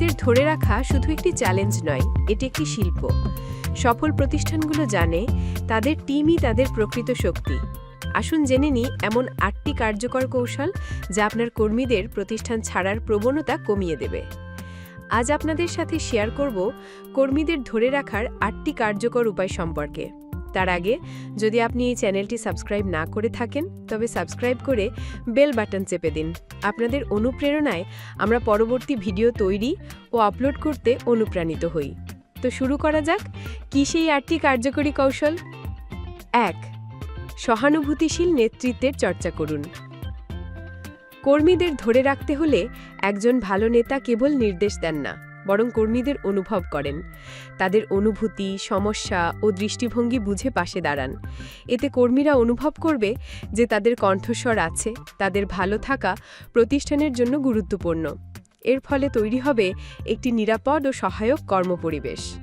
কর্মীদের ধরে রাখা শুধু একটি চ্যালেঞ্জ নয়, এটি একটি শিল্প। সফল প্রতিষ্ঠানগুলো জানে, তাদের টিমই তাদের প্রকৃত শক্তি। আসুন জেনে নিই এমন আটটি কার্যকর কৌশল যা আপনার কর্মীদের প্রতিষ্ঠান ছাড়ার প্রবণতা কমিয়ে দেবে। আজ আপনাদের সাথে শেয়ার করব কর্মীদের ধরে রাখার আটটি কার্যকর উপায় সম্পর্কে। তার আগে, যদি আপনি এই চ্যানেলটি সাবস্ক্রাইব না করে থাকেন, তবে সাবস্ক্রাইব করে বেল বাটন চেপে দিন। আপনাদের অনুপ্রেরণায় আমরা পরবর্তী ভিডিও তৈরি ও আপলোড করতে অনুপ্রাণিত হই। তো শুরু করা যাক, কী সেই আটটি কার্যকরী কৌশল? এক, সহানুভূতিশীল নেতৃত্বের চর্চা করুন। কর্মীদের ধরে রাখতে হলে একজন ভালো নেতা কেবল নির্দেশ দেন না। বরং কর্মীদের অনুভব করেন। তাদের অনুভূতি, সমস্যা ও দৃষ্টিভঙ্গি বুঝে পাশে দাঁড়ান। এতে কর্মীরা অনুভব করবে যে তাদের কণ্ঠস্বর আছে, তাদের ভালো থাকা প্রতিষ্ঠানের জন্য গুরুত্বপূর্ণ। এর ফলে তৈরি হবে একটি নিরাপদ ও সহায়ক কর্মপরিবেশ।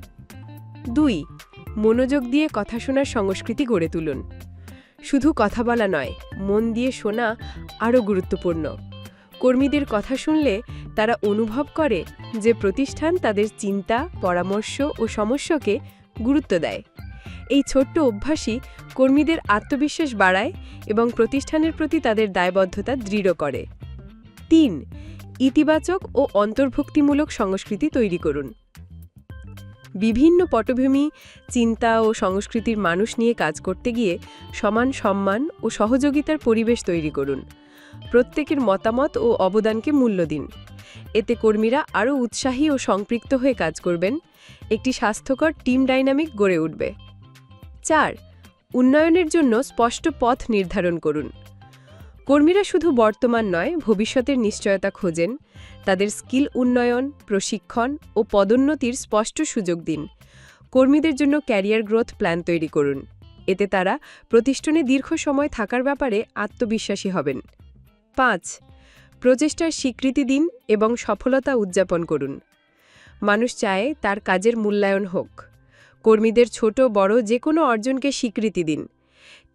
দুই, মনোযোগ দিয়ে কথা শোনার সংস্কৃতি গড়ে তুলুন। শুধু কথা বলা নয়, মন দিয়ে শোনা আরও গুরুত্বপূর্ণ। কর্মীদের কথা শুনলে তারা অনুভব করে যে প্রতিষ্ঠান তাদের চিন্তা, পরামর্শ ও সমস্যাকে গুরুত্ব দেয়। এই ছোট্ট অভ্যাসই কর্মীদের আত্মবিশ্বাস বাড়ায় এবং প্রতিষ্ঠানের প্রতি তাদের দায়বদ্ধতা দৃঢ় করে। তিন, ইতিবাচক ও অন্তর্ভুক্তিমূলক সংস্কৃতি তৈরি করুন। বিভিন্ন পটভূমি, চিন্তা ও সংস্কৃতির মানুষ নিয়ে কাজ করতে গিয়ে সমান সম্মান ও সহযোগিতার পরিবেশ তৈরি করুন। প্রত্যেকের মতামত ও অবদানকে মূল্য দিন। এতে কর্মীরা আরও উৎসাহী ও সম্পৃক্ত হয়ে কাজ করবেন। একটি স্বাস্থ্যকর টিম ডাইনামিক গড়ে উঠবে। চার, উন্নয়নের জন্য স্পষ্ট পথ নির্ধারণ করুন। কর্মীরা শুধু বর্তমান নয়, ভবিষ্যতের নিশ্চয়তা খোঁজেন। তাদের স্কিল উন্নয়ন, প্রশিক্ষণ ও পদোন্নতির স্পষ্ট সুযোগ দিন। কর্মীদের জন্য ক্যারিয়ার গ্রোথ প্ল্যান তৈরি করুন। এতে তারা প্রতিষ্ঠানে দীর্ঘ সময় থাকার ব্যাপারে আত্মবিশ্বাসী হবেন। পাঁচ, প্রচেষ্টার স্বীকৃতি দিন এবং সফলতা উদযাপন করুন। মানুষ চায় তার কাজের মূল্যায়ন হোক। কর্মীদের ছোট, বড় যে কোনো অর্জনকে স্বীকৃতি দিন।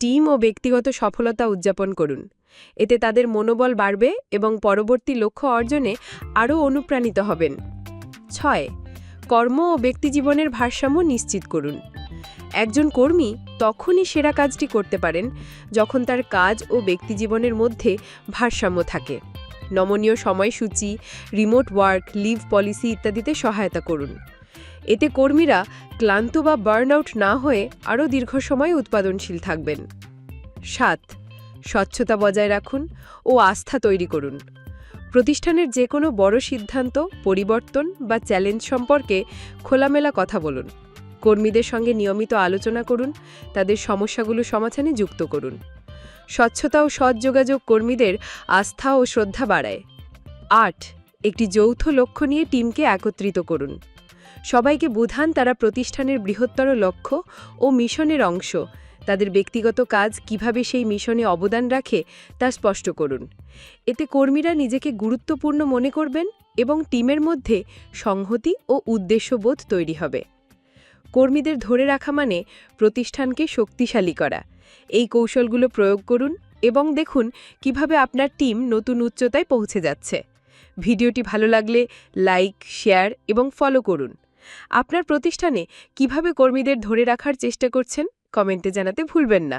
টিম ও ব্যক্তিগত সফলতা উদযাপন করুন। এতে তাদের মনোবল বাড়বে এবং পরবর্তী লক্ষ্য অর্জনে আরও অনুপ্রাণিত হবেন। ছয়, কর্ম ও ব্যক্তিজীবনের ভারসাম্য নিশ্চিত করুন। একজন কর্মী তখনই সেরা কাজটি করতে পারেন যখন তার কাজ ও ব্যক্তিজীবনের মধ্যে ভারসাম্য থাকে। নমনীয় সময়সূচি রিমোট ওয়ার্ক লিভ পলিসি ইত্যাদিতে সহায়তা করুন। এতে কর্মীরা ক্লান্ত বা বার্নআউট না হয়ে আরও দীর্ঘ সময় উৎপাদনশীল থাকবেন। সাত, স্বচ্ছতা বজায় রাখুন ও আস্থা তৈরি করুন। প্রতিষ্ঠানের যে কোনো বড় সিদ্ধান্ত, পরিবর্তন বা চ্যালেঞ্জ সম্পর্কে খোলামেলা কথা বলুন। কর্মীদের সঙ্গে নিয়মিত আলোচনা করুন, তাদের সমস্যাগুলো সমাধানে যুক্ত করুন। স্বচ্ছতা ও সৎ যোগাযোগ কর্মীদের আস্থা ও শ্রদ্ধা বাড়ায়। আট, একটি যৌথ লক্ষ্য নিয়ে টিমকে একত্রিত করুন। সবাইকে বোঝান তারা প্রতিষ্ঠানের বৃহত্তর লক্ষ্য ও মিশনের অংশ। তাদের ব্যক্তিগত কাজ কীভাবে সেই মিশনে অবদান রাখে তা স্পষ্ট করুন। এতে কর্মীরা নিজেকে গুরুত্বপূর্ণ মনে করবেন এবং টিমের মধ্যে সংহতি ও উদ্দেশ্যবোধ তৈরি হবে। কর্মীদের ধরে রাখা মানে প্রতিষ্ঠানকে শক্তিশালী করা। এই কৌশলগুলো প্রয়োগ করুন এবং দেখুন কীভাবে আপনার টিম নতুন উচ্চতায় পৌঁছে যাচ্ছে। ভিডিওটি ভালো লাগলে লাইক, শেয়ার এবং ফলো করুন। আপনার প্রতিষ্ঠানে কীভাবে কর্মীদের ধরে রাখার চেষ্টা করছেন, কমেন্টে জানাতে ভুলবেন না।